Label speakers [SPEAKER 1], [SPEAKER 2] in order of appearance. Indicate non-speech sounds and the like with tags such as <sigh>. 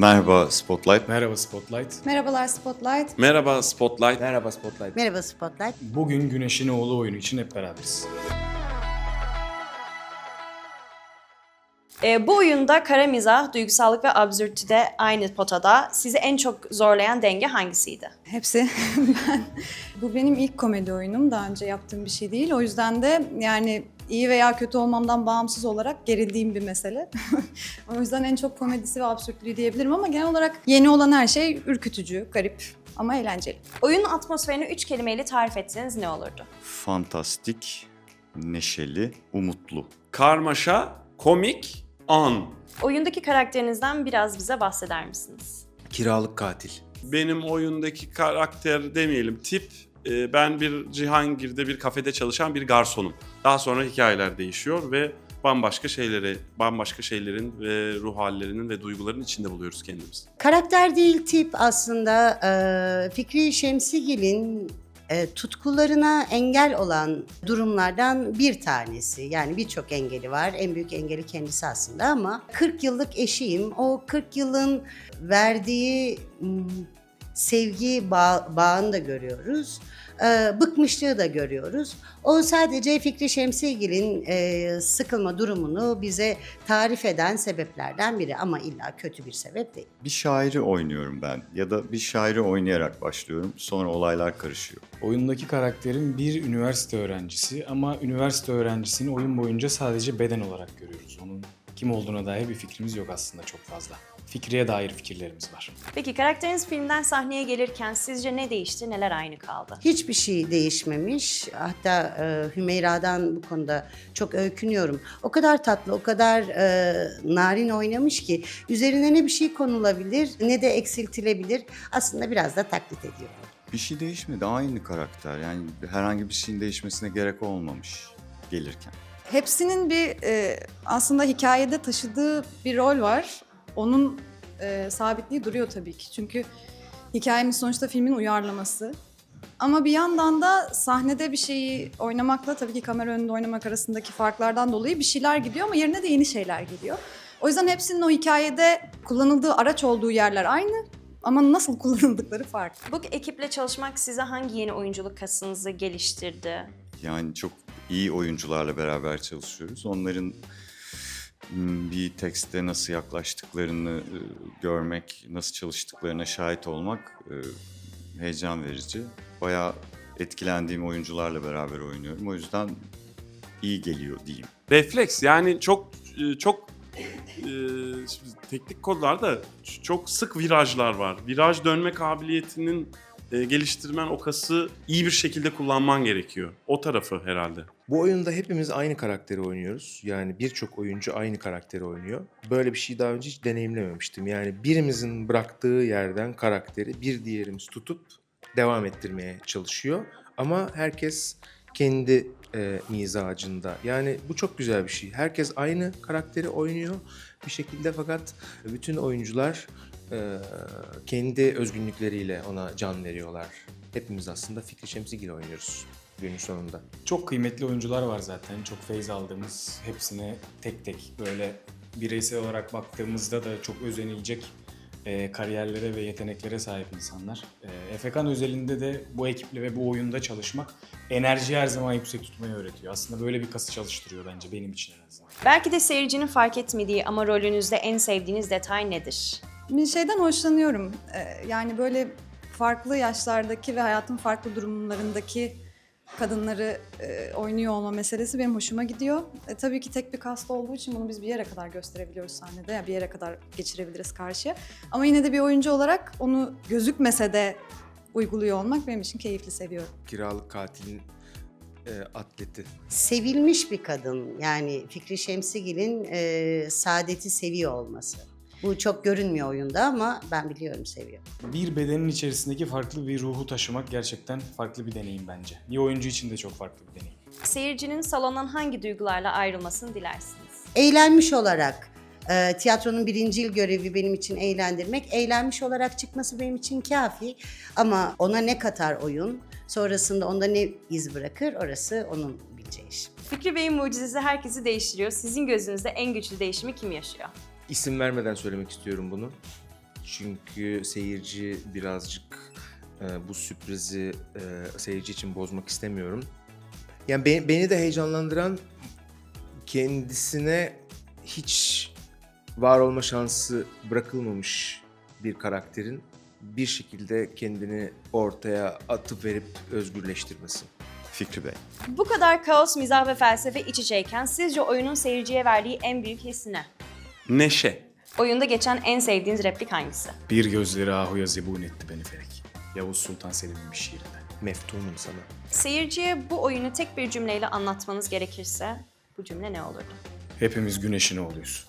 [SPEAKER 1] Merhaba Spotlight.
[SPEAKER 2] Merhaba Spotlight.
[SPEAKER 3] Merhabalar Spotlight.
[SPEAKER 4] Merhaba Spotlight.
[SPEAKER 2] Merhaba Spotlight.
[SPEAKER 5] Merhaba Spotlight.
[SPEAKER 2] Bugün Güneş'in oğlu oyunu için hep beraberiz.
[SPEAKER 6] Ee, bu oyunda kara mizah, duygusallık ve absürtide aynı potada. Sizi en çok zorlayan denge hangisiydi?
[SPEAKER 3] Hepsi <laughs> ben. Bu benim ilk komedi oyunum. Daha önce yaptığım bir şey değil. O yüzden de yani iyi veya kötü olmamdan bağımsız olarak gerildiğim bir mesele. <laughs> o yüzden en çok komedisi ve absürtlüğü diyebilirim ama genel olarak yeni olan her şey ürkütücü, garip ama eğlenceli.
[SPEAKER 6] Oyunun atmosferini üç kelimeyle tarif etseniz ne olurdu?
[SPEAKER 1] Fantastik, neşeli, umutlu.
[SPEAKER 4] Karmaşa, komik, an.
[SPEAKER 6] Oyundaki karakterinizden biraz bize bahseder misiniz?
[SPEAKER 2] Kiralık katil.
[SPEAKER 4] Benim oyundaki karakter demeyelim tip e, ben bir Cihangir'de bir kafede çalışan bir garsonum. Daha sonra hikayeler değişiyor ve bambaşka şeyleri, bambaşka şeylerin ve ruh hallerinin ve duyguların içinde buluyoruz kendimizi.
[SPEAKER 5] Karakter değil tip aslında e, Fikri Şemsigil'in e, tutkularına engel olan durumlardan bir tanesi. Yani birçok engeli var. En büyük engeli kendisi aslında ama 40 yıllık eşiyim. O 40 yılın verdiği sevgi bağ, bağını da görüyoruz. E, bıkmışlığı da görüyoruz. O sadece Fikri Şemsigil'in e, sıkılma durumunu bize tarif eden sebeplerden biri ama illa kötü bir sebep değil.
[SPEAKER 1] Bir şairi oynuyorum ben ya da bir şairi oynayarak başlıyorum. Sonra olaylar karışıyor.
[SPEAKER 2] Oyundaki karakterin bir üniversite öğrencisi ama üniversite öğrencisini oyun boyunca sadece beden olarak görüyoruz. Onun kim olduğuna dair bir fikrimiz yok aslında çok fazla. Fikriye dair fikirlerimiz var.
[SPEAKER 6] Peki karakteriniz filmden sahneye gelirken sizce ne değişti, neler aynı kaldı?
[SPEAKER 5] Hiçbir şey değişmemiş. Hatta e, Hümeyra'dan bu konuda çok öykünüyorum. O kadar tatlı, o kadar e, narin oynamış ki üzerine ne bir şey konulabilir ne de eksiltilebilir. Aslında biraz da taklit ediyor.
[SPEAKER 1] Bir şey değişmedi. Aynı karakter. Yani herhangi bir şeyin değişmesine gerek olmamış gelirken.
[SPEAKER 3] Hepsinin bir e, aslında hikayede taşıdığı bir rol var. Onun e, sabitliği duruyor tabii ki. Çünkü hikayemiz sonuçta filmin uyarlaması. Ama bir yandan da sahnede bir şeyi oynamakla tabii ki kamera önünde oynamak arasındaki farklardan dolayı bir şeyler gidiyor ama yerine de yeni şeyler geliyor. O yüzden hepsinin o hikayede kullanıldığı araç olduğu yerler aynı ama nasıl <laughs> kullanıldıkları farklı.
[SPEAKER 6] Bu ekiple çalışmak size hangi yeni oyunculuk kasınızı geliştirdi?
[SPEAKER 1] Yani çok iyi oyuncularla beraber çalışıyoruz. Onların hmm, bir tekste nasıl yaklaştıklarını e, görmek, nasıl çalıştıklarına şahit olmak e, heyecan verici. Bayağı etkilendiğim oyuncularla beraber oynuyorum. O yüzden iyi geliyor diyeyim.
[SPEAKER 4] Refleks yani çok e, çok e, teknik konularda ç- çok sık virajlar var. Viraj dönme kabiliyetinin e, geliştirmen o kası iyi bir şekilde kullanman gerekiyor. O tarafı herhalde.
[SPEAKER 7] Bu oyunda hepimiz aynı karakteri oynuyoruz. Yani birçok oyuncu aynı karakteri oynuyor. Böyle bir şey daha önce hiç deneyimlememiştim. Yani birimizin bıraktığı yerden karakteri bir diğerimiz tutup devam ettirmeye çalışıyor. Ama herkes kendi e, mizacında. Yani bu çok güzel bir şey. Herkes aynı karakteri oynuyor bir şekilde fakat bütün oyuncular e, kendi özgünlükleriyle ona can veriyorlar. Hepimiz aslında Fikri Şemsigil oynuyoruz günün sonunda.
[SPEAKER 2] Çok kıymetli oyuncular var zaten. Çok feyz aldığımız hepsine tek tek böyle bireysel olarak baktığımızda da çok özenilecek e, kariyerlere ve yeteneklere sahip insanlar. E, Efekan özelinde de bu ekiple ve bu oyunda çalışmak enerjiyi her zaman yüksek tutmayı öğretiyor. Aslında böyle bir kası çalıştırıyor bence benim için en azından.
[SPEAKER 6] Belki de seyircinin fark etmediği ama rolünüzde en sevdiğiniz detay nedir?
[SPEAKER 3] Bir şeyden hoşlanıyorum. Ee, yani böyle farklı yaşlardaki ve hayatın farklı durumlarındaki kadınları e, oynuyor olma meselesi benim hoşuma gidiyor. E, tabii ki tek bir kast olduğu için bunu biz bir yere kadar gösterebiliyoruz sahnede. Yani bir yere kadar geçirebiliriz karşıya. Ama yine de bir oyuncu olarak onu gözükmese de uyguluyor olmak benim için keyifli seviyorum.
[SPEAKER 7] Kiralık katilin e, atleti.
[SPEAKER 5] Sevilmiş bir kadın yani Fikri Şemsigil'in e, saadeti seviyor olması. Bu çok görünmüyor oyunda ama ben biliyorum seviyor.
[SPEAKER 2] Bir bedenin içerisindeki farklı bir ruhu taşımak gerçekten farklı bir deneyim bence. Bir oyuncu için de çok farklı bir deneyim.
[SPEAKER 6] Seyircinin salondan hangi duygularla ayrılmasını dilersiniz?
[SPEAKER 5] Eğlenmiş olarak e, tiyatronun birincil görevi benim için eğlendirmek. Eğlenmiş olarak çıkması benim için kafi ama ona ne katar oyun, sonrasında onda ne iz bırakır orası onun bileceği iş.
[SPEAKER 6] Fikri Bey'in mucizesi herkesi değiştiriyor. Sizin gözünüzde en güçlü değişimi kim yaşıyor?
[SPEAKER 7] İsim vermeden söylemek istiyorum bunu. Çünkü seyirci birazcık e, bu sürprizi e, seyirci için bozmak istemiyorum. Yani be- beni de heyecanlandıran kendisine hiç var olma şansı bırakılmamış bir karakterin bir şekilde kendini ortaya atıp verip özgürleştirmesi.
[SPEAKER 1] Fikri Bey.
[SPEAKER 6] Bu kadar kaos, mizah ve felsefe iç içeyken sizce oyunun seyirciye verdiği en büyük hissi ne?
[SPEAKER 4] Neşe.
[SPEAKER 6] Oyunda geçen en sevdiğiniz replik hangisi?
[SPEAKER 2] Bir gözleri ahuya zebun etti beni felek. Yavuz Sultan Selim'in bir şiirinden.
[SPEAKER 7] Meftunum sana.
[SPEAKER 6] Seyirciye bu oyunu tek bir cümleyle anlatmanız gerekirse bu cümle ne olurdu?
[SPEAKER 2] Hepimiz güneşin oğluyuz.